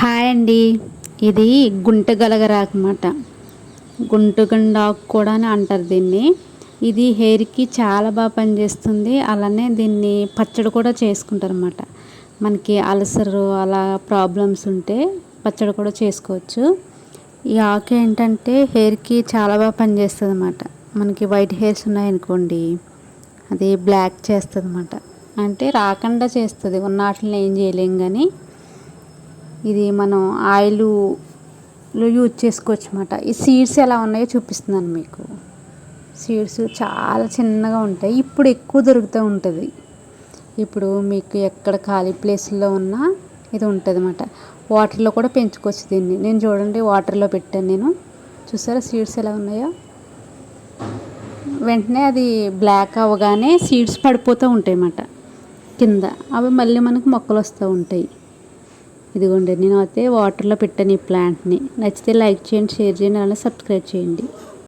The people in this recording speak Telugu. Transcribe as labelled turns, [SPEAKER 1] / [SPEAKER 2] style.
[SPEAKER 1] హాయ్ అండి. ఇది గుంట గలగరాకు అన్నమాట గుంటగండాకు కూడా అని అంటారు దీన్ని. ఇది హెయిర్కి చాలా బాగా పనిచేస్తుంది. అలానే దీన్ని పచ్చడి కూడా చేసుకుంటారు అనమాట మనకి అలసరు అలా ప్రాబ్లమ్స్ ఉంటే పచ్చడి కూడా చేసుకోవచ్చు. ఈ ఆకు ఏంటంటే హెయిర్కి చాలా బాగా పనిచేస్తుంది అనమాట మనకి వైట్ హెయిర్స్ ఉన్నాయనుకోండి అది బ్లాక్ చేస్తుంది అనమాట అంటే రాకుండా చేస్తుంది. ఉన్న వాటిని ఏం చేయలేం కానీ ఇది మనం ఆయిల్లో యూజ్ చేసుకోవచ్చు అనమాట ఈ సీడ్స్ ఎలా ఉన్నాయో చూపిస్తున్నాను మీకు. సీడ్స్ చాలా చిన్నగా ఉంటాయి. ఇప్పుడు ఎక్కువ దొరుకుతూ ఉంటుంది. ఇప్పుడు మీకు ఎక్కడ ఖాళీ ప్లేస్లో ఉన్నా ఇది ఉంటుంది అనమాట వాటర్లో కూడా పెంచుకోవచ్చు దీన్ని. నేను చూడండి వాటర్లో పెట్టాను నేను. చూసారా సీడ్స్ ఎలా ఉన్నాయో? వెంటనే అది బ్లాక్ అవ్వగానే సీడ్స్ పడిపోతూ ఉంటాయి అన్నమాట కింద. అవి మళ్ళీ మనకు మొక్కలు వస్తూ ఉంటాయి. ఇదిగోండి నేను అయితే వాటర్లో పెట్టాను ఈ ప్లాంట్ని నచ్చితే లైక్ చేయండి షేర్ చేయండి అలానే సబ్స్క్రైబ్ చేయండి.